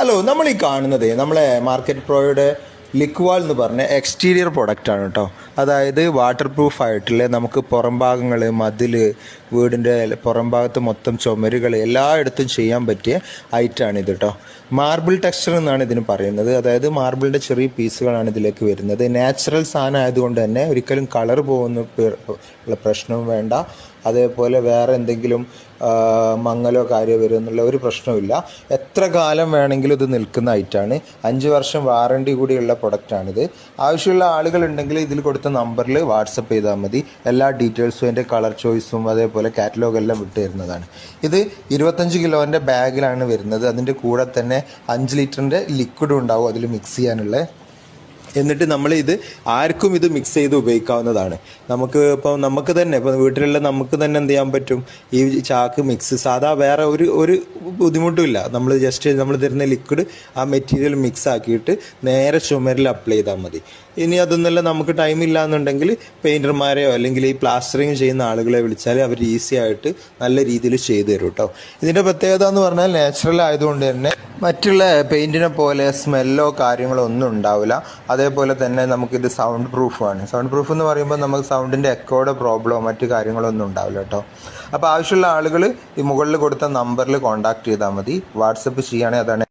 Hello നമ്മൾ ഈ കാണുന്നത് നമ്മളെ മാർക്കറ്റ് പ്രോയുടെ ലിക്വാൾ എന്ന് പറഞ്ഞ എക്സ്റ്റീരിയർ പ്രൊഡക്റ്റ് ആണ് കേട്ടോ അതായത് വാട്ടർ പ്രൂഫ് ആയിട്ടുള്ള നമുക്ക് പുറം ഭാഗങ്ങൾ മതിൽ വീടിന്റെ പുറം ഭാഗത്ത് മൊത്തം ചുമരുകൾ എല്ലായിടത്തും ചെയ്യാൻ പറ്റിയ ഐറ്റാണ് ഇത് കേട്ടോ മാർബിൾ ടെക്സ്ചർ എന്നാണ് ഇതിന് പറയുന്നത്. അതായത് മാർബിളിന്റെ ചെറിയ പീസുകളാണ് ഇതിലേക്ക് വരുന്നത്. നാച്ചുറൽ സാധനം ആയതുകൊണ്ട് തന്നെ ഒരിക്കലും കളർ പോകുന്ന പ്രശ്നവും വേണ്ട. അതേപോലെ വേറെ എന്തെങ്കിലും മങ്ങലോ കാര്യമോ വരും എന്നുള്ള ഒരു പ്രശ്നവുമില്ല. എത്ര കാലം വേണമെങ്കിലും ഇത് നിൽക്കുന്ന ഐറ്റാണ്. അഞ്ച് വർഷം വാറണ്ടി കൂടിയുള്ള പ്രൊഡക്റ്റാണിത്. ആവശ്യമുള്ള ആളുകൾ ഉണ്ടെങ്കിൽ ഇതിൽ കൊടുത്ത നമ്പറിൽ വാട്സപ്പ് ചെയ്താൽ മതി. എല്ലാ ഡീറ്റെയിൽസും അതിന്റെ കളർ ചോയ്സും അതേപോലെ കാറ്റലോഗ് എല്ലാം വിട്ട് തരുന്നതാണ്. ഇത് ഇരുപത്തഞ്ച് കിലോന്റെ ബാഗിലാണ് വരുന്നത്. അതിന്റെ കൂടെ തന്നെ അഞ്ച് ലിറ്ററിന്റെ ലിക്വിഡും ഉണ്ടാവും അതിൽ മിക്സ് ചെയ്യാനുള്ള. എന്നിട്ട് നമ്മൾ ഇത് ആർക്കും ഇത് മിക്സ് ചെയ്ത് ഉപയോഗിക്കാവുന്നതാണ്. നമുക്ക് ഇപ്പോൾ നമുക്ക് തന്നെ ഇപ്പോൾ വീട്ടിലുള്ള നമുക്ക് തന്നെ എന്ത് ചെയ്യാൻ പറ്റും? ഈ ചാക്ക് മിക്സ് സാധാ വേറെ ഒരു ഒരു ബുദ്ധിമുട്ടുമില്ല. നമ്മൾ ജസ്റ്റ് നമ്മൾ തരുന്ന ലിക്വിഡ് ആ മെറ്റീരിയൽ മിക്സ് ആക്കിയിട്ട് നേരെ ചുമരിൽ അപ്ലൈ ചെയ്താൽ മതി. ഇനി അതൊന്നുമല്ല നമുക്ക് ടൈം ഇല്ല എന്നുണ്ടെങ്കിൽ പെയിന്റർമാരെയോ അല്ലെങ്കിൽ ഈ പ്ലാസ്റ്ററിങ് ചെയ്യുന്ന ആളുകളെ വിളിച്ചാൽ അവർ ഈസി ആയിട്ട് നല്ല രീതിയിൽ ചെയ്തു തരും കേട്ടോ ഇതിന്റെ പ്രത്യേകത എന്ന് പറഞ്ഞാൽ നാച്ചുറൽ ആയതുകൊണ്ട് തന്നെ മറ്റുള്ള പെയിന്റിനെ പോലെ സ്മെല്ലോ കാര്യങ്ങളോ ഒന്നും ഉണ്ടാവില്ല. അതേപോലെ തന്നെ നമുക്കിത് സൗണ്ട് പ്രൂഫാണ് സൗണ്ട് പ്രൂഫ് എന്ന് പറയുമ്പോൾ നമുക്ക് സൗണ്ടിന്റെ എക്കോയുടെ പ്രോബ്ലമോ മറ്റ് കാര്യങ്ങളോ ഒന്നും ഉണ്ടാവില്ല കേട്ടോ. അപ്പോൾ ആവശ്യമുള്ള ആളുകൾ ഈ മുകളിൽ കൊടുത്ത നമ്പറിൽ കോൺടാക്ട് ചെയ്താൽ മതി. വാട്സപ്പ് ചെയ്യുകയാണെങ്കിൽ അതാണ്